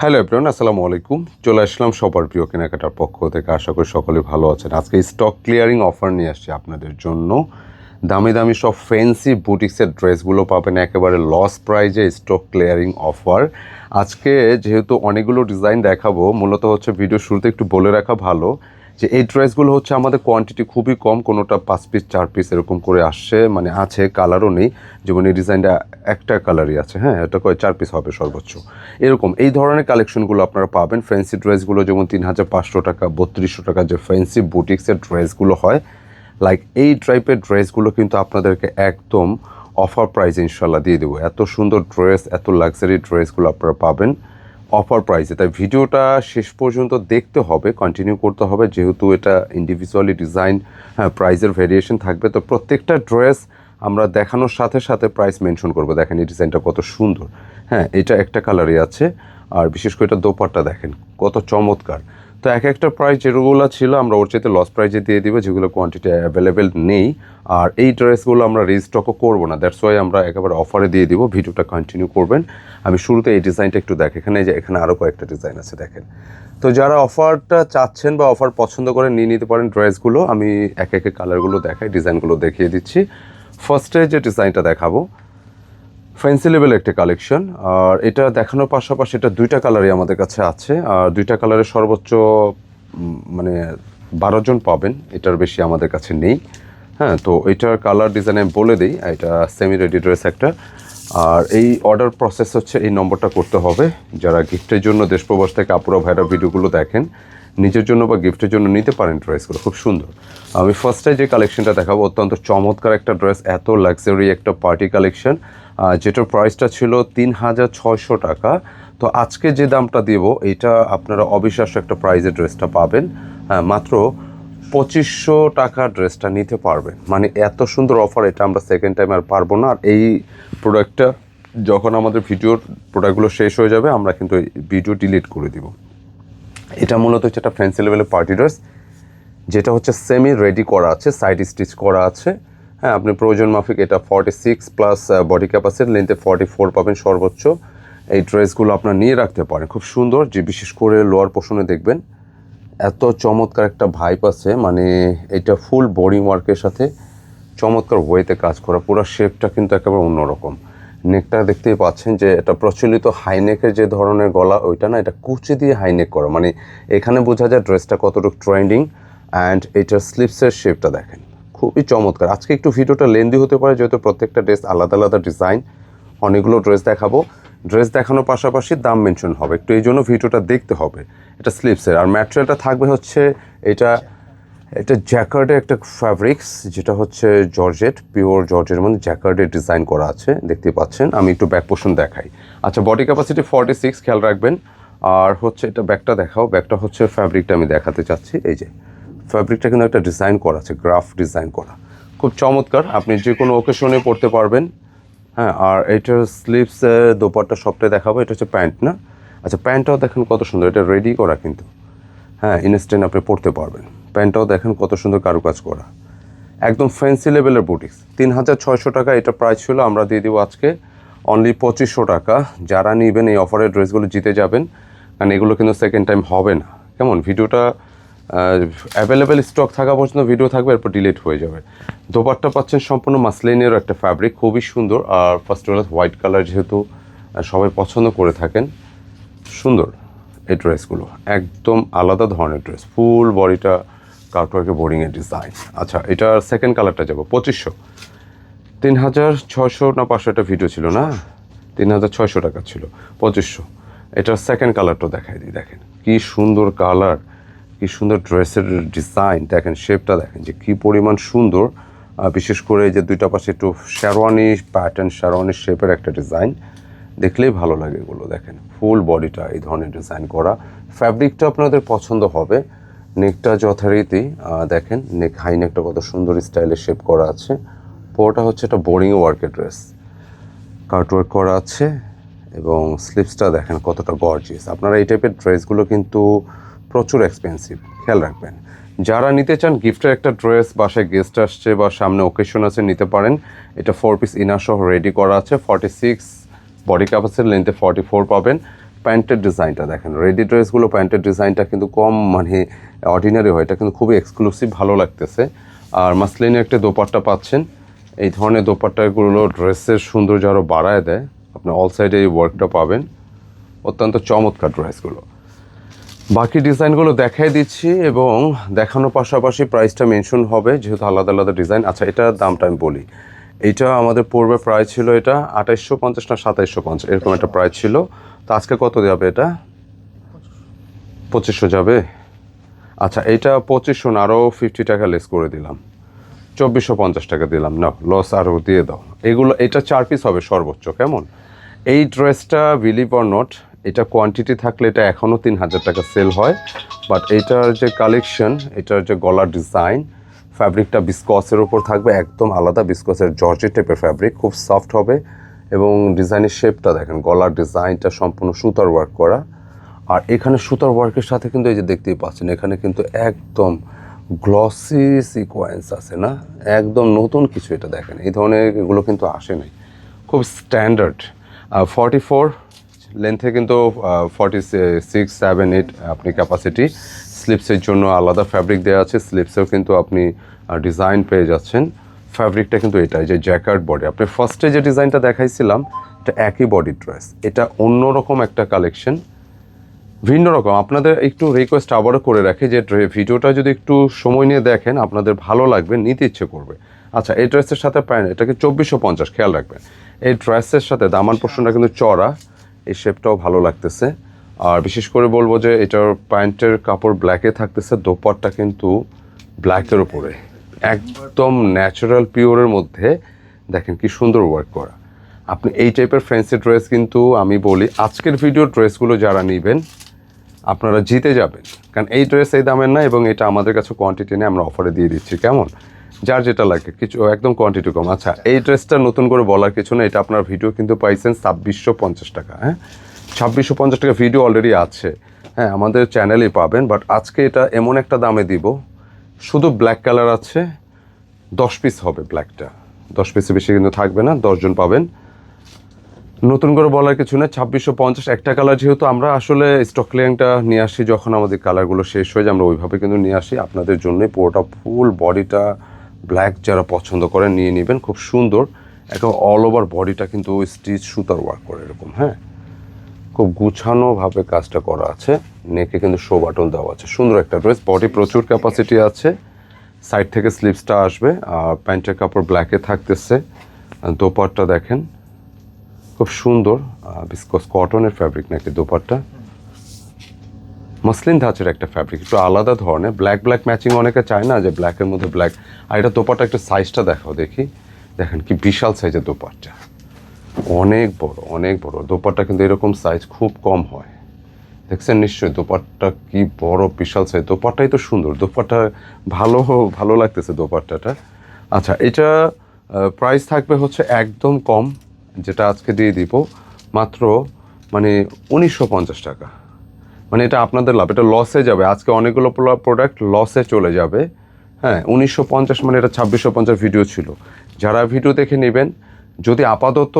Hello everyone আসসালামু আলাইকুম চলে আসলাম সবার প্রিয় কেনাকাটার পক্ষ থেকে। আশা করি সকলে ভালো আছেন। আজকে স্টক ক্লিয়ারিং অফার নিয়ে আসছি আপনাদের জন্য। দামি দামি সব ফ্যান্সি বুটিক্সের ড্রেসগুলো পাবেন। একেবারে লস প্রাইজে স্টক ক্লিয়ারিং অফার আজকে যেহেতু অনেকগুলো ডিজাইন দেখাবো, মূলত হচ্ছে ভিডিও শুরুতে একটু বলে রাখা ভালো। যে এই ড্রেসগুলো হচ্ছে আমাদের কোয়ান্টিটি খুবই কম, কোনোটা পাঁচ পিস চার পিস এরকম করে আসছে মানে আছে কালারও নেই। যেমন এই ডিজাইনটা একটা কালারই আছে। হ্যাঁ এটা করে চার পিস হবে সর্বোচ্চ। এরকম, এই ধরনের কালেকশনগুলো আপনারা পাবেন। ফ্যান্সি ড্রেসগুলো যেমন তিন হাজার পাঁচশো টাকা, বত্রিশশো টাকা, যে ফ্যান্সি বুটিক্সের ড্রেসগুলো হয় লাইক এই টাইপের ড্রেসগুলো কিন্তু আপনাদেরকে একদম অফার প্রাইস ইনশাল্লাহ দিয়ে দেবো। এত সুন্দর ড্রেস এত লাক্সারি ড্রেসগুলো আপনারা পাবেন। অফার প্রাইসে তাই ভিডিওটা শেষ পর্যন্ত দেখতে হবে কন্টিনিউ করতে হবে। যেহেতু এটা ইন্ডিভিজুয়ালি ডিজাইন প্রাইসের ভেরিয়েশন থাকবে। তো প্রত্যেকটা ড্রেস আমরা দেখানোর সাথে সাথে প্রাইস মেনশন করব। দেখেন এই ডিজাইনটা কত সুন্দর। হ্যাঁ এটা একটা কালারই আছে। আর বিশেষ করে এটা দোপারটা দেখেন, কত চমৎকার। তো এক একটা প্রাইস যেগুলো ছিল, আমরা ওর চাইতে লস প্রাইজে দিয়ে দিব, যেগুলো কোয়ান্টিটি অ্যাভেলেবেল নেই। আর এই ড্রেসগুলো আমরা রিস্টকও করব না। দ্যাটস ওয়াই আমরা একেবারে অফারে দিয়ে দিব। ভিডিওটা কন্টিনিউ করবেন। আমি শুরুতে এই ডিজাইনটা একটু দেখ এখানে যে, এখানে আরও কয়েকটা ডিজাইন আছে, দেখেন। তো যারা অফারটা চাচ্ছেন বা অফার পছন্দ করেন, নিয়ে নিতে পারেন ড্রেসগুলো আমি এক একে কালারগুলো দেখাই ডিজাইনগুলো দেখিয়ে দিচ্ছি। ফার্স্টে যে ডিজাইনটা দেখাবো ফ্যান্সি লেভেল একটা কালেকশন আর এটা দেখানোর পাশাপাশি এটা দুইটা কালারই আমাদের কাছে আছে, আর দুইটা কালারের সর্বোচ্চ মানে বারো জন পাবেন, এটার বেশি আমাদের কাছে নেই। হ্যাঁ তো এটার কালার ডিজাইন আমি বলে দিই, এটা সেমি রেডি ড্রেস একটা। আর এই অর্ডার প্রসেস হচ্ছে, এই নম্বরটা করতে হবে। যারা গিফটের জন্য দেশ প্রবাস থেকে আপুরা ভাইরা ভিডিওগুলো দেখেন, নিজের জন্য বা গিফটের জন্য নিতে পারেন ড্রেসগুলো খুব সুন্দর। আমি ফার্স্টে যে কালেকশনটা দেখাবো, অত্যন্ত চমৎকার একটা ড্রেস এত লাক্সারি একটা পার্টি কালেকশন যেটার প্রাইসটা ছিল তিন হাজার ছয়শো টাকা। তো আজকে যে দামটা দেবো এটা আপনারা অবিশ্বাস্য একটা প্রাইজের ড্রেসটা পাবেন। হ্যাঁ, মাত্র পঁচিশশো টাকা ড্রেসটা নিতে পারবেন মানে এত সুন্দর অফার এটা আমরা সেকেন্ড টাইম আর পারব না। আর এই প্রোডাক্টটা যখন আমাদের ভিডিওর প্রোডাক্টগুলো শেষ হয়ে যাবে আমরা কিন্তু ভিডিও ডিলিট করে দিব। এটা মূলত হচ্ছে একটা ফ্যান্সি লেভেলের পার্টি ড্রেস যেটা হচ্ছে সেমি রেডি করা আছে সাইড স্টিচ করা আছে। হ্যাঁ আপনি প্রয়োজন মাফিক এটা forty six plus body capacity লেন্থে forty four পাবেন সর্বোচ্চ। এই ড্রেসগুলো আপনার নিয়ে রাখতে পারেন। খুব সুন্দর, যে বিশেষ করে লোয়ার পোষণে দেখবেন। এত চমৎকার একটা ভাইপ আছে মানে এটা ফুল বোরিং ওয়ার্কের সাথে চমৎকার ওয়েতে কাজ করা। পুরো শেপটা কিন্তু একেবারে অন্যরকম। নেকটা দেখতেই পাচ্ছেন যে এটা প্রচলিত হাইনেকের যে ধরনের গলা, ওইটা না, এটা কুচি দিয়ে হাইনেক করা। মানে এখানে বোঝা যায় ড্রেসটা কতটুকু ট্রেন্ডিং অ্যান্ড এটার স্লিপসের শেপটা দেখেন। খুবই চমৎকার। আজকে একটু ভিডিওটা লেন্দি হতে পারে, যেহেতু প্রত্যেকটা ড্রেস আলাদা আলাদা ডিজাইন অনেকগুলো ড্রেস দেখাবো। ড্রেস দেখানোর পাশাপাশি দাম মেনশন হবে। একটু এই জন্য ভিডিওটা দেখতে হবে। এটা স্লিপসের আর ম্যাটেরিয়ালটা থাকবে হচ্ছে এটা এটা জ্যাকার্ডের একটা ফ্যাব্রিক্স যেটা হচ্ছে জর্জেট পিওর জর্জের মধ্যে জ্যাকার্ডের ডিজাইন করা আছে। দেখতে পাচ্ছেন? আমি একটু ব্যাক পোর্শন দেখাই। আচ্ছা বডি ক্যাপাসিটি ফর্টি সিক্স খেয়াল রাখবেন। আর হচ্ছে এটা ব্যাকটা দেখাও। ব্যাকটা হচ্ছে ফ্যাব্রিকটা আমি দেখাতে চাচ্ছি। এই যে। ফ্যাব্রিকটা কিন্তু একটা ডিজাইন করা আছে গ্রাফ ডিজাইন করা। খুব চমৎকার, আপনি যে কোনো ওকেশনে পড়তে পারবেন। হ্যাঁ আর এটার স্লিভস দোপারটা সবটাই দেখাবো, এটা হচ্ছে প্যান্ট না? আচ্ছা প্যান্টটাও দেখেন কত সুন্দর, এটা রেডি করা কিন্তু। হ্যাঁ ইনস্ট্যান্ট আপনি পড়তে পারবেন। প্যান্টটাও দেখেন কত সুন্দর কারুকাজ করা। একদম ফ্যান্সি লেভেলের বুটিক্স তিন হাজার ছয়শো টাকা এটা প্রাইস ছিল, আমরা দিয়ে দিব আজকে। অনলি পঁচিশশো টাকা। যারা নেবেন এই অফারের ড্রেসগুলো জিতে যাবেন। কারণ এগুলো কিন্তু সেকেন্ড টাইম হবে না। কেমন? ভিডিওটা অ্যাভেলেবেল স্টক থাকা পর্যন্ত ভিডিও থাকবে, এরপর ডিলিট হয়ে যাবে। দোপাট্টা পাচ্ছেন সম্পূর্ণ মাসলিনের একটা ফ্যাব্রিক খুবই সুন্দর। আর ফার্স্ট অল হোয়াইট কালার যেহেতু সবাই পছন্দ করে থাকেন, সুন্দর এই ড্রেসগুলো একদম আলাদা ধরনের ড্রেস ফুল বডিটা কার্টওয়ার্কে বোরিংয়ের ডিজাইন আচ্ছা এটার সেকেন্ড কালারটা যাব, পঁচিশশো। তিন হাজার ছয়শো না পাঁচশো একটা ভিডিও ছিল না? তিন হাজার ছয়শো টাকা ছিল, পঁচিশশো। এটার সেকেন্ড কালারটা দেখাই দিই, দেখেন। কি সুন্দর কালার কি সুন্দর ড্রেসের ডিজাইন, দেখেন শেপটা দেখেন যে কি পরিমাণ সুন্দর। বিশেষ করে যে দুইটা পাশে একটু শেরওয়ানি প্যাটার্ন শেরওয়ানি শেপের একটা ডিজাইন দেখলেই ভালো লাগে এগুলো, দেখেন। ফুল বডিটা এই ধরনের ডিজাইন করা। ফ্যাব্রিকটা আপনাদের পছন্দ হবে। নেকটা যথারীতি দেখেন নেক হাই নেকটা কত সুন্দর স্টাইলে শেপ করা আছে। পুরোটা হচ্ছে একটা বোরিং ওয়ার্কের ড্রেস কার্টওয়ার্ক করা আছে এবং স্লিপসটা দেখেন কতটা গর্জিয়াস আপনারা এই টাইপের ড্রেসগুলো কিন্তু প্রচুর এক্সপেন্সিভ খেয়াল রাখবেন। যারা নিতে চান গিফটের একটা ড্রেস বাসায় গেস্ট আসছে বা সামনে ওকেশন আছে, নিতে পারেন। এটা ফোর পিস ইনার সহ রেডি করা আছে। ফর্টি সিক্স বডি ক্যাপাসিটি লেন্থে ফর্টি ফোর পাবেন। প্যান্টের ডিজাইনটা দেখেন রেডি ড্রেসগুলো প্যান্টের ডিজাইনটা কিন্তু কম মানে অর্ডিনারি হয়। এটা কিন্তু খুবই এক্সক্লুসিভ ভালো লাগতেছে। আর মাসলিনের একটা দোপাট্টা পাচ্ছেন। এই ধরনের দোপাট্টাগুলো ড্রেসের সৌন্দর্য আরও বাড়ায় দেয়। আপনি অল সাইডে এই ওয়ার্কটা পাবেন। অত্যন্ত চমৎকার ড্রেসগুলো বাকি ডিজাইনগুলো দেখাই দিচ্ছি এবং দেখানোর পাশাপাশি প্রাইসটা মেনশন হবে, যেহেতু আলাদা আলাদা ডিজাইন। আচ্ছা এটার দামটা আমি বলি। এইটা আমাদের পূর্বে প্রাইস ছিল এটা আঠাইশশো পঞ্চাশ না সাতাইশশো পঞ্চাশ, এরকম একটা প্রাইস ছিল। তো আজকে কত যাবে এটা? পঁচিশশো যাবে? আচ্ছা এইটা পঁচিশশো না আরও ফিফটি টাকা লেস করে দিলাম। চব্বিশশো পঞ্চাশ টাকা দিলাম। না লস আরও দিয়ে দাও। এগুলো, এটা চার পিস হবে সর্বোচ্চ, কেমন? এই ড্রেসটা বিলিভ অর নট এটা কোয়ান্টিটি থাকলে এটা এখনও তিন হাজার টাকা সেল হয় বাট এটার যে কালেকশন এটার যে গলার ডিজাইন ফ্যাব্রিকটা বিস্কসের ওপর থাকবে, একদম আলাদা বিস্কসের জর্জের টাইপের ফ্যাব্রিক খুব সফট হবে এবং ডিজাইনের শেপটা দেখেন, গলার ডিজাইনটা সম্পূর্ণ সুতার ওয়ার্ক করা। আর এখানে সুতার ওয়ার্কের সাথে কিন্তু এই যে দেখতেই পাচ্ছেন, এখানে কিন্তু একদম গ্লসি সিকোয়েন্স আছে না? একদম নতুন কিছু এটা দেখেন, এই ধরনের এগুলো কিন্তু আসে নাই। খুব স্ট্যান্ডার্ড ফর্টি ফোর লেন্থে কিন্তু ফর্টি সিক্স সেভেন এইট আপনি ক্যাপাসিটি স্লিপসের জন্য আলাদা ফ্যাব্রিক দেওয়া আছে। স্লিপসেও কিন্তু আপনি ডিজাইন পেয়ে যাচ্ছেন। ফ্যাব্রিকটা কিন্তু এটাই, যে জ্যাকার্ড বডি আপনি ফার্স্টে যে ডিজাইনটা দেখাইছিলাম, এটা একই বডি ড্রেস এটা অন্যরকম একটা কালেকশন ভিন্ন রকম। আপনাদের একটু রিকোয়েস্ট আবারও করে রাখি যে ভিডিওটা যদি একটু সময় নিয়ে দেখেন, আপনাদের ভালো লাগবে, নিতে ইচ্ছে করবে। আচ্ছা এই ড্রেসের সাথে প্যান্ট, এটাকে চব্বিশশো পঞ্চাশ, খেয়াল রাখবেন। এই ড্রেসের সাথে দামান পোর্শনটা কিন্তু চড়া এই শেপটাও ভালো লাগতেছে। আর বিশেষ করে বলব যে এটার প্যান্টের কাপড় ব্ল্যাকে থাকতেছে দোপারটা কিন্তু ব্ল্যাকের উপরে। একদম ন্যাচারাল পিওরের মধ্যে। দেখেন কি সুন্দর ওয়ার্ক করা। আপনি এই টাইপের ফ্যান্সি ড্রেস কিন্তু আমি বলি, আজকের ভিডিও ড্রেসগুলো যারা নেবেন, আপনারা জিতে যাবেন। কারণ এই ড্রেস এই দামের না এবং এটা আমাদের কাছে কোয়ান্টিটি নিয়ে আমরা অফারে দিয়ে দিচ্ছি। কেমন? যার যেটা লাগে, কিছু একদম কোয়ান্টিটি কম। আচ্ছা এই ড্রেসটা নতুন করে বলার কিছু না এটা আপনার ভিডিও কিন্তু পাইছেন ছাব্বিশশো পঞ্চাশ টাকা হ্যাঁ? ছাব্বিশশো পঞ্চাশ টাকা ভিডিও অলরেডি আছে। হ্যাঁ আমাদের চ্যানেলেই পাবেন বাট আজকে এটা এমন একটা দামে দিব, শুধু ব্ল্যাক কালার আছে, দশ পিস হবে ব্ল্যাকটা দশ পিসের বেশি কিন্তু থাকবে না দশজন পাবেন। নতুন করে বলার কিছু না ছাব্বিশশো পঞ্চাশ, একটা কালার যেহেতু আমরা আসলে স্টক ক্লিয়ারিংটা নিয়ে আসি, যখন আমাদের কালারগুলো শেষ হয়ে যায়, আমরা ওইভাবে কিন্তু নিয়ে আসি, আপনাদের জন্যই পুরোটা ফুল বডিটা ব্ল্যাক যারা পছন্দ করেন, নিয়ে নেবেন। খুব সুন্দর। একদম অল ওভার বডিটা কিন্তু স্টিচ সুতার ওয়ার্ক করে এরকম হ্যাঁ? খুব গুছানোভাবে কাজটা করা আছে। নেকে কিন্তু শো বাটন দেওয়া আছে। সুন্দর একটা ড্রেস বডি প্রচুর ক্যাপাসিটি আছে। সাইড থেকে স্লিপসটা আসবে। আর প্যান্টের কাপড় ব্ল্যাকে থাকতেছে। আর দোপাট্টা দেখেন। খুব সুন্দর। বিসকস কটনের ফ্যাব্রিক নাকি দোপাট্টা। মসলিন ধাঁচের একটা ফ্যাব্রিক একটু আলাদা ধরনের। ব্ল্যাক ব্ল্যাক ম্যাচিং অনেকে চায় না যে ব্ল্যাকের মধ্যে ব্ল্যাক আর এটা দোপাট্টা একটু সাইজটা দেখাও দেখি। দেখেন কি বিশাল সাইজের দোপাট্টা। অনেক বড় অনেক বড়। দোপাট্টা কিন্তু এরকম সাইজ খুব কম হয়। দেখছেন নিশ্চয়ই দোপাট্টা কি বড়, বিশাল সাইজ দোপাট্টাই তো সুন্দর। দোপাট্টা ভালো ভালো লাগতেছে দোপাট্টাটা। আচ্ছা এটা প্রাইস থাকবে হচ্ছে একদম কম, যেটা আজকে দিয়ে দিব। মাত্র মানে উনিশশো পঞ্চাশ টাকা। মানে এটা আপনাদের লাভ, এটা লসে যাবে। আজকে অনেকগুলো প্রোডাক্ট লসে চলে যাবে। হ্যাঁ উনিশশো পঞ্চাশ মানে এটা ছাব্বিশশো পঞ্চাশ ভিডিও ছিল। যারা ভিডিও দেখে নেবেন, যদি আপাতত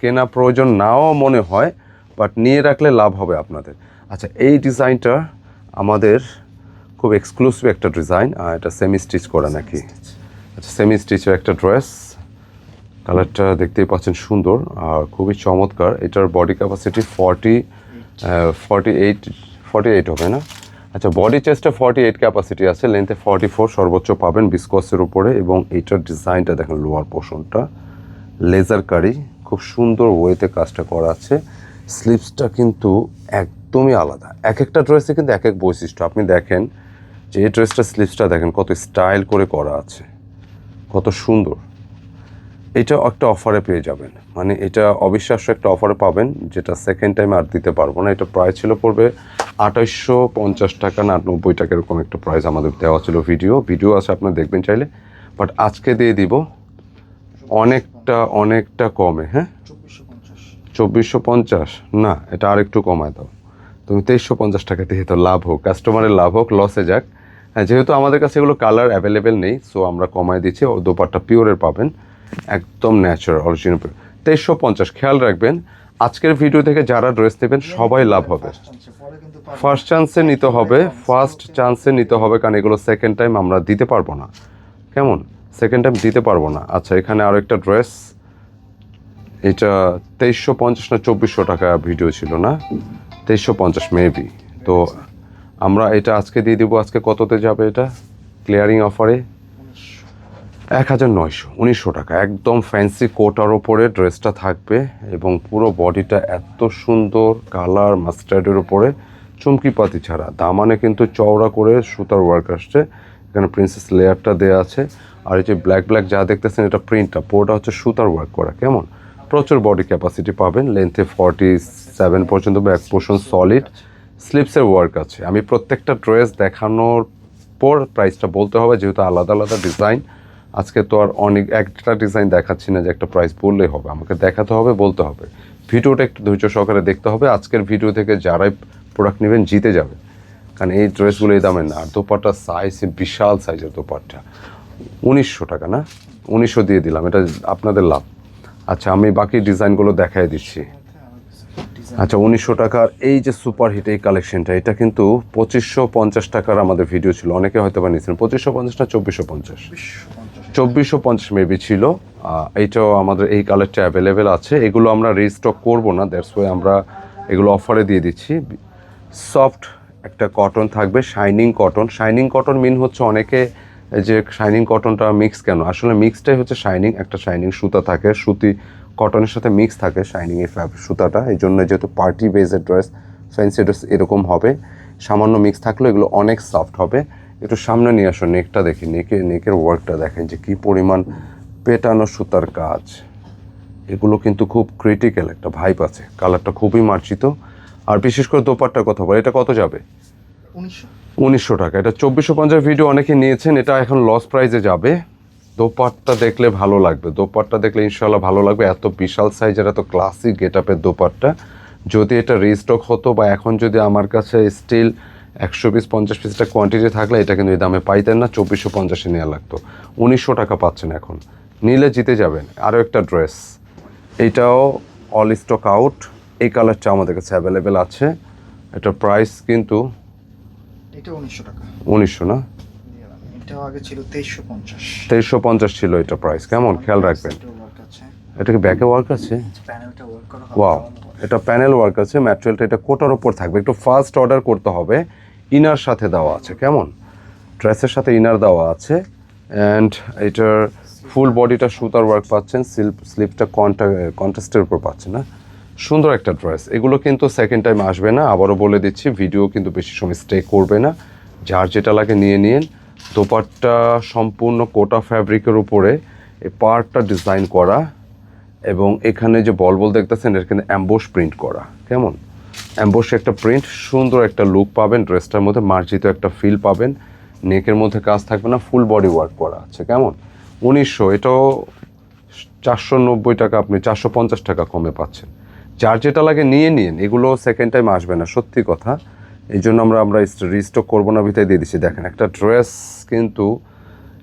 কেনা প্রয়োজন নাও মনে হয় বাট নিয়ে রাখলে লাভ হবে আপনাদের। আচ্ছা এই ডিজাইনটা আমাদের খুব এক্সক্লুসিভ একটা ডিজাইন আর এটা সেমি স্টিচ করা নাকি? আচ্ছা সেমি স্টিচের একটা ড্রেস কালারটা দেখতেই পাচ্ছেন সুন্দর, আর খুবই চমৎকার। এটার body capacity forty forty eight forty eight হবে না? আচ্ছা বডি চেস্টে ফর্টি এইট ক্যাপাসিটি আছে লেন্থে ফর্টি ফোর সর্বোচ্চ পাবেন বিসকসের উপরে এবং এইটার ডিজাইনটা দেখেন লোয়ার পোর্শনটা লেজার কারি খুব সুন্দর ওয়েতে কাজটা করা আছে। স্লিপসটা কিন্তু একদমই আলাদা। এক একটা ড্রেসে কিন্তু এক এক বৈশিষ্ট্য। আপনি দেখেন যে এই ড্রেসটা স্লিপসটা দেখেন কত স্টাইল করে করা আছে। কত সুন্দর। এটা একটা অফারে পেয়ে যাবেন। মানে এটা অবিশ্বাস্য একটা অফারে পাবেন, যেটা সেকেন্ড টাইম আর দিতে পারব না। এটা প্রাইস ছিল পড়বে আঠাইশশো পঞ্চাশ টাকা না নব্বই টাকা, এরকম একটা প্রাইস আমাদের দেওয়া ছিল ভিডিও ভিডিও আছে, আপনার দেখবেন চাইলে। বাট আজকে দিয়ে দিব অনেকটা অনেকটা কমে হ্যাঁ? চব্বিশশো পঞ্চাশ। না, এটা আর একটু কমায় দাও। তুমি তেইশশো পঞ্চাশ টাকা দিয়ে তো লাভ হোক কাস্টমারের লাভ হোক লসে যাক। হ্যাঁ যেহেতু আমাদের কাছে এগুলো কালার অ্যাভেলেবেল নেই সো আমরা কমায় দিচ্ছি, ও দোপাট্টা পিওরের পাবেন। একদম ন্যাচারাল অরিজিনাল তেইশশো পঞ্চাশ, খেয়াল রাখবেন, আজকের ভিডিও থেকে যারা ড্রেস নেবেন, সবাই লাভ হবে। ফার্স্ট চান্সে নিতে হবে ফার্স্ট চান্সে নিতে হবে, কারণ এগুলো সেকেন্ড টাইম আমরা দিতে পারব না। কেমন? সেকেন্ড টাইম দিতে পারব না। আচ্ছা এখানে আরও একটা ড্রেস এটা তেইশশো পঞ্চাশ না চব্বিশশো টাকা ভিডিও ছিল না? তেইশশো পঞ্চাশ মেবি তো আমরা এটা আজকে দিয়ে দিব। আজকে কততে যাবে এটা? ক্লিয়ারিং অফারে এক হাজার নয়শো, উনিশশো টাকা। একদম ফ্যান্সি কোটার ওপরে ড্রেসটা থাকবে এবং পুরো বডিটা এত সুন্দর কালার মাস্টার্ডের ওপরে চুমকি পাতি ছাড়া। দামানে কিন্তু চওড়া করে সুতার ওয়ার্ক আসছে। এখানে প্রিন্সেস লেয়ারটা দেওয়া আছে। আর এই যে ব্ল্যাক ব্ল্যাক যা দেখতেছেন, এটা প্রিন্টটা পুরোটা হচ্ছে সুতার ওয়ার্ক করা। কেমন? প্রচুর বডি ক্যাপাসিটি পাবেন। লেন্থে ফর্টি সেভেন পর্যন্ত ব্যাক পোর্শন সলিড স্লিপসের ওয়ার্ক আছে। আমি প্রত্যেকটা ড্রেস দেখানোর পর প্রাইসটা বলতে হবে, যেহেতু আলাদা আলাদা ডিজাইন আজকে তো আর অনেক, একটা ডিজাইন দেখাচ্ছি না যে একটা প্রাইস বললেই হবে, আমাকে দেখাতে হবে, বলতে হবে। ভিডিওটা একটু ধৈর্য সহকারে দেখতে হবে, আজকের ভিডিও থেকে যারাই প্রোডাক্ট নেবেন জিতে যাবে। কারণ এই ড্রেসগুলো এই দামের না, আর দোপাট্টা সাইজ বিশাল সাইজের দোপাট্টা। উনিশশো টাকা না? উনিশশো দিয়ে দিলাম, এটা আপনাদের লাভ। আচ্ছা আমি বাকি ডিজাইনগুলো দেখাই দিচ্ছি। আচ্ছা উনিশশো টাকার এই যে সুপার হিট এই কালেকশনটা এটা কিন্তু পঁচিশশো পঞ্চাশ টাকার আমাদের ভিডিও ছিল। অনেকে হয়তো বা নিয়েছিলেন পঁচিশশো পঞ্চাশ না চব্বিশশো পঞ্চাশ। চব্বিশশো পঞ্চাশ মেবি ছিল। এইটাও আমাদের এই কালারটা অ্যাভেলেবেল আছে। এগুলো আমরা রিস্টক করব না দ্যাটস ওয়ে আমরা এগুলো অফারে দিয়ে দিচ্ছি। সফট একটা কটন থাকবে shining cotton shining cotton mean হচ্ছে অনেকে যে শাইনিং কটনটা মিক্স কেন? আসলে মিক্সটাই হচ্ছে শাইনিং একটা শাইনিং সুতা থাকে, সুতি কটনের সাথে মিক্স থাকে শাইনিং এই সুতাটা। এই জন্য যেহেতু পার্টি বেজের ড্রেস ফ্যান্সি ড্রেস এরকম হবে। সামান্য মিক্স থাকলেও এগুলো অনেক সফট হবে। একটু সামনে নিয়ে আসো নেকটা দেখি নেকে নেকের ওয়ার্কটা দেখেন যে কী পরিমাণ পেটানো সুতার কাজ। এগুলো কিন্তু খুব ক্রিটিক্যাল একটা ভাইপ আছে। কালারটা খুবই মার্জিত। আর বিশেষ করে দোপাট্টার কথা বলে এটা কত যাবে? উনিশশো। উনিশশো টাকা। এটা চব্বিশশো পঞ্চাশ ভিডিও অনেকে নিয়েছেন এটা এখন লস প্রাইজে যাবে। দোপাট্টা দেখলে ভালো লাগবে। দোপাট্টা দেখলে ইনশাল্লাহ ভালো লাগবে। এত বিশাল সাইজের এত ক্লাসিক গেট আপের দোপাট্টা। যদি এটা রিস্টক হতো বা এখন যদি আমার কাছে স্টিল একশো পিস পঞ্চাশ পিসটা কোয়ান্টিটি থাকলে এটা কিন্তু এই দামে পাইতেন না চব্বিশশো পঞ্চাশে নেওয়া লাগতো। উনিশশো টাকা পাচ্ছেন এখন। নিলে জিতে যাবেন। আরও একটা ড্রেস এইটাও অল স্টক আউট এই কালারটা আমাদের কাছে অ্যাভেলেবেল আছে। এটা প্রাইস কিন্তু এটা উনিশশো টাকা। উনিশশো না? তেইশশো পঞ্চাশ। ছিল এটা প্রাইস কেমন? খেয়াল রাখবেন। এটা কি ব্যাকে ওয়ার্ক আছে? ওয়াও এটা প্যানেল ওয়ার্ক আছে। ম্যাটেরিয়ালটা এটা কোটার ওপর থাকবে। একটু ফার্স্ট অর্ডার করতে হবে। ইনার সাথে দেওয়া আছে, কেমন? ড্রেসের সাথে ইনার দেওয়া আছে অ্যান্ড এটার ফুল বডিটা সুতার ওয়ার্ক পাচ্ছেন স্লিপ স্লিপটা কন্টা কন্ট্রাস্টের উপর পাচ্ছেন, না? সুন্দর একটা ড্রেস এগুলো কিন্তু সেকেন্ড টাইম আসবে না, আবারও বলে দিচ্ছি ভিডিও কিন্তু বেশি সময় স্টে করবে না। যার যেটা লাগে নিয়ে নিন। দোপাট্টা সম্পূর্ণ কোটা ফ্যাব্রিকের উপরে এই পার্টটা ডিজাইন করা, এবং এখানে যে বল বল দেখতেছেন কিন্তু অ্যাম্বোস প্রিন্ট করা, কেমন? অ্যাম্বোস একটা প্রিন্ট সুন্দর একটা লুক পাবেন ড্রেসটার মধ্যে মার্জিত একটা ফিল পাবেন নেকের মধ্যে কাজ থাকবে না ফুল বডি ওয়ার্ক করা আছে, কেমন? উনিশশো, এটাও চারশো নব্বই টাকা আপনি, চারশো পঞ্চাশ টাকা কমে পাচ্ছেন। যার যেটা লাগে নিয়ে নিন, এগুলো সেকেন্ড টাইম আসবে না, সত্যি কথা। এই জন্য আমরা আমরা রিস্টক করব না, ভিতরে দিয়ে দিচ্ছি। দেখেন, একটা ড্রেস কিন্তু,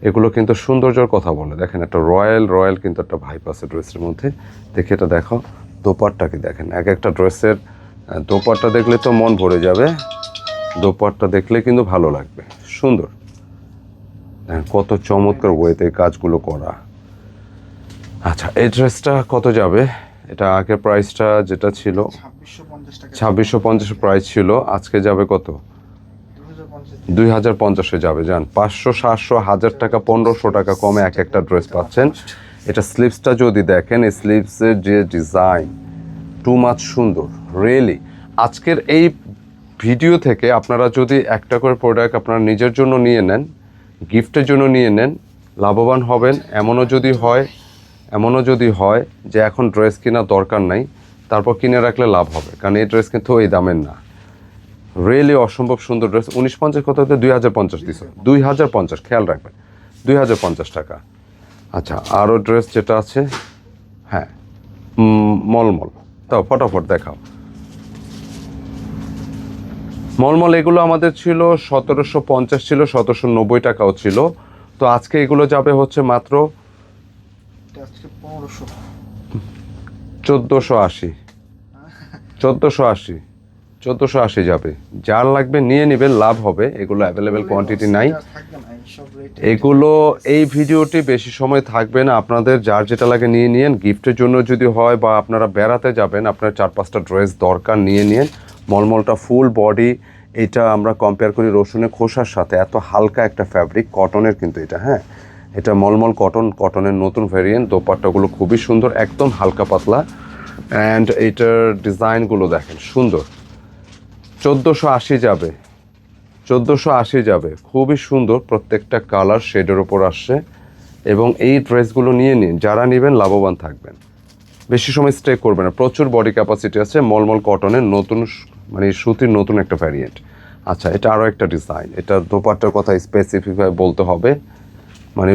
এগুলো কিন্তু সৌন্দর্যের কথা বলে। দেখেন, একটা রয়্যাল রয়্যাল কিন্তু একটা ভাইপ আছে ড্রেসের মধ্যে। দেখে এটা দেখো দোপারটাকে দেখেন, এক একটা ড্রেসের দোপাট্টা দেখলে তো মন ভরে যাবে দোপাট্টা দেখলে কিন্তু ভালো লাগবে। সুন্দর। দেখেন কত চমৎকার ওয়েতে কাজগুলো করা। আচ্ছা এই ড্রেসটা কত যাবে? এটা আগের প্রাইসটা যেটা ছিল ছাব্বিশশো পঞ্চাশ প্রাইস ছিল আজকে যাবে কত? দুই হাজার পঞ্চাশে যাবে যান পাঁচশো সাতশো হাজার টাকা পনেরোশো টাকা কমে এক একটা ড্রেস পাচ্ছেন। এটা স্লিপসটা যদি দেখেন এই স্লিপসের যে ডিজাইন টু মাচ সুন্দর রিয়েলি আজকের এই ভিডিও থেকে আপনারা যদি একটা করে প্রোডাক্ট আপনারা নিজের জন্য নিয়ে নেন গিফটের জন্য নিয়ে নেন, লাভবান হবেন। এমনও যদি হয়, এমনও যদি হয় যে এখন ড্রেস কেনার দরকার নাই, তারপর কিনে রাখলে লাভ হবে। কারণ এই ড্রেস কিন্তু এই দামের না। রিয়েলি অসম্ভব সুন্দর ড্রেস উনিশ পঞ্চাশ কত হতে দুই হাজার পঞ্চাশ দিস দুই হাজার পঞ্চাশ, খেয়াল রাখবেন। দুই হাজার পঞ্চাশ টাকা। আচ্ছা আরও ড্রেস যেটা আছে হ্যাঁ মলমল। তাও ফটাফট দেখাও। মলমল এগুলো আমাদের ছিল সতেরোশো পঞ্চাশ ছিল সতেরোশো নব্বই টাকাও ছিল। তো আজকে এগুলো যাবে হচ্ছে মাত্র চোদ্দোশো আশি। চোদ্দোশো আশি। চোদ্দোশো আশি যাবে। যার লাগবে নিয়ে নেবেন, লাভ হবে। এগুলো অ্যাভেলেবেল কোয়ান্টিটি নাই। এগুলো এই ভিডিওটি বেশি সময় থাকবে না। আপনাদের যার যেটা লাগে নিয়ে নিন গিফটের জন্য যদি হয় বা আপনারা বেড়াতে যাবেন, আপনার চার পাঁচটা ড্রেস দরকার, নিয়ে নিন মলমলটা ফুল বডি, এটা আমরা কম্পেয়ার করি রসুনের খোসার সাথে। এত হালকা একটা ফ্যাব্রিক কটনের কিন্তু এটা হ্যাঁ? এটা মলমল কটন কটনের নতুন ভ্যারিয়েন্ট দোপাট্টাগুলো খুবই সুন্দর, একদম হালকা পাতলা। অ্যান্ড এটার ডিজাইনগুলো দেখেন, সুন্দর। চোদ্দোশো আশি যাবে। চোদ্দোশো আশি যাবে। খুবই সুন্দর প্রত্যেকটা কালার শেডের ওপর আসছে এবং এই ড্রেসগুলো নিয়ে নিন। যারা নেবেন লাভবান থাকবেন। বেশি সময় স্টে করবে না। প্রচুর বডি ক্যাপাসিটি আছে, মলমল কটনের নতুন মানে সুতির নতুন একটা ভ্যারিয়েন্ট আচ্ছা এটা আরও একটা ডিজাইন এটা দোপাট্টার কথা স্পেসিফিকভাবে বলতে হবে। মানে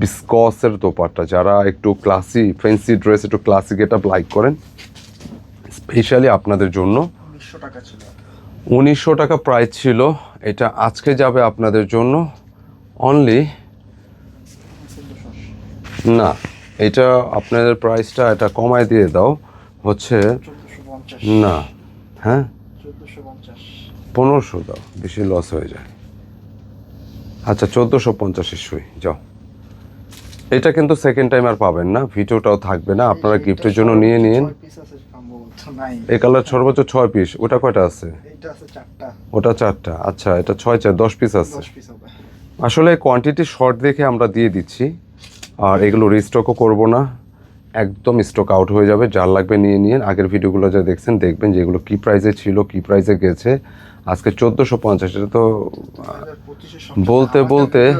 বিসকসের দোপাট্টা। যারা একটু ক্লাসি ফ্যান্সি ড্রেস একটু ক্লাসি গেট লাইক করেন স্পেশালি আপনাদের জন্য টাকা ছিল। উনিশশো টাকা প্রাইস ছিল। এটা আজকে যাবে আপনাদের জন্য অনলি না এটা আপনাদের প্রাইসটা এটা কমায় দিয়ে দাও হচ্ছে না হ্যাঁ? পনেরোশো দাও বেশি লস হয়ে যায়। আচ্ছা চোদ্দোশো পঞ্চাশ ইস্যুই যাও। এটা কিন্তু সেকেন্ড টাইম আর পাবেন না ভিডিওটাও থাকবে না আপনারা গিফটের জন্য নিয়ে নিন। এই কালার সর্বোচ্চ ছয় পিস ওটা কয়টা আছে? এইটা আছে চারটা। ওটা চারটা। আচ্ছা এটা ছয় চার দশ পিস আছে। দশ পিস হবে। আসলে কোয়ান্টিটি শর্ট দেখে আমরা দিয়ে দিচ্ছি। আর এগুলো রিস্টকও করব না। একদম স্টক আউট হয়ে যাবে। যার লাগবে নিয়ে নিন। আগের ভিডিওগুলো যা দেখছেন দেখবেন যে এগুলো কী প্রাইসে ছিল কী প্রাইসে গেছে। আজকে চোদ্দোশো পঞ্চাশ এটা তো বলতে বলতে-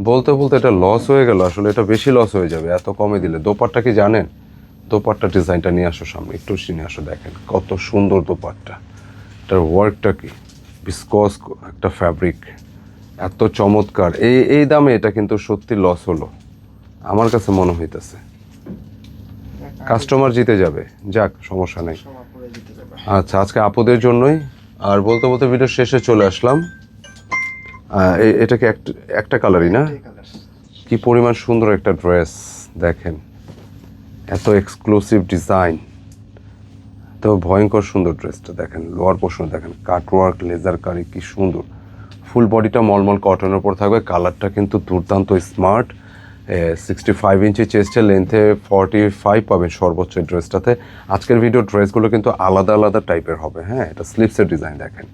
বলতে বলতে এটা লস হয়ে গেল। আসলে এটা বেশি লস হয়ে যাবে। এত কমে দিলে। দোপাট্টা কি জানেন? দোপাট্টা ডিজাইনটা নিয়ে আসো সামনে। একটু নিয়ে আসো দেখেন। কত সুন্দর দোপাট্টা। এটার ওয়ার্কটা কি? বিসকস একটা ফ্যাব্রিক এত চমৎকার। এই এই দামে এটা কিন্তু সত্যি লস হলো। আমার কাছে মনে হইতেছে। কাস্টমার জিতে যাবে। যাক সমস্যা নেই। আচ্ছা আজকে আপুদের জন্যই। আর বলতে বলতে ভিডিও শেষে চলে আসলাম। আহ, এ- এটা কি একটা একটা কালারই না? কি পরিমাণ সুন্দর একটা ড্রেস দেখেন। এত এক্সক্লুসিভ ডিজাইন তো ভয়ঙ্কর সুন্দর ড্রেসটা দেখেন, লোয়ার পোর্শন দেখেন কাটওয়ার্ক লেজার কারি কি সুন্দর। ফুল বডিটা মলমল কটনের উপর থাকবে কালারটা কিন্তু দুর্দান্ত স্মার্ট সিক্সটি ফাইভ ইঞ্চি চেস্টের লেন্থে ফর্টি ফাইভ পাবেন সর্বোচ্চ ড্রেসটাতে। আজকের ভিডিও ড্রেসগুলো কিন্তু আলাদা আলাদা টাইপের হবে হ্যাঁ এটা স্লিপসের ডিজাইন দেখেন।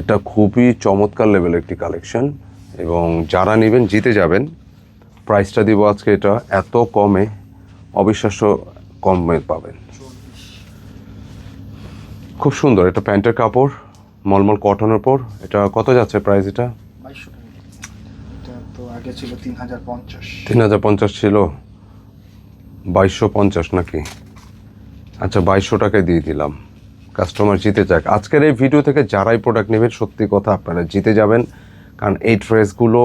এটা খুবই চমৎকার লেভেলের একটি কালেকশন এবং যারা নেবেন, জিতে যাবেন। প্রাইসটা দিব আজকে এটা, এত কমে অবিশ্বাস্য কমে পাবেন। খুব সুন্দর এটা প্যান্টের কাপড় মলমল কটনের উপর। এটা কত যাচ্ছে প্রাইস এটা? আগে ছিল তিন হাজার পঞ্চাশ। তিন হাজার পঞ্চাশ ছিল। বাইশশো পঞ্চাশ নাকি? আচ্ছা বাইশশো টাকায় দিয়ে দিলাম। কাস্টমার জিতে যাক। আজকের এই ভিডিও থেকে যারাই প্রোডাক্ট নেবেন সত্যি কথা আপনারা জিতে যাবেন। কারণ এই ড্রেসগুলো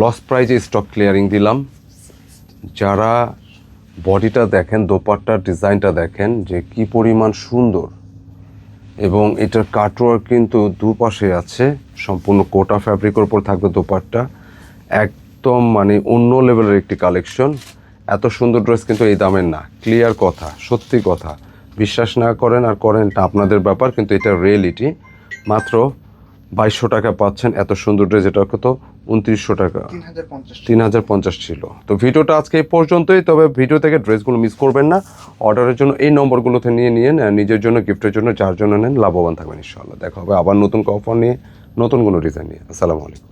লস প্রাইজে স্টক ক্লিয়ারিং দিলাম। যারা বডিটা দেখেন দোপাট্টার ডিজাইনটা দেখেন যে কি পরিমাণ সুন্দর। এবং এটার কাটওয়ার্ক কিন্তু দুপাশে আছে, সম্পূর্ণ কোটা ফ্যাব্রিকের উপর থাকবে দোপাট্টা। একদম মানে অন্য লেভেলের একটি কালেকশন এত সুন্দর ড্রেস কিন্তু এই দামের না। ক্লিয়ার কথা, সত্যি কথা। বিশ্বাস না করেন আর করেন এটা আপনাদের ব্যাপার, কিন্তু এটা রিয়েলিটি মাত্র বাইশশো টাকা পাচ্ছেন, এত সুন্দর ড্রেস এটা কত? উনত্রিশশো টাকা। তিন হাজার পঞ্চাশ ছিল। তো ভিডিওটা আজকে এই পর্যন্তই তবে ভিডিও থেকে ড্রেসগুলো মিস করবেন না। অর্ডারের জন্য এই নম্বরগুলোতে নিয়ে নিন নিজের জন্য গিফটের জন্য যার জন্য নেন লাভবান থাকবেন ইনশাআল্লাহ। দেখা হবে আবার নতুন অফার নিয়ে নতুন কোনো ডিজাইন নিয়ে। আসসালামু আলাইকুম।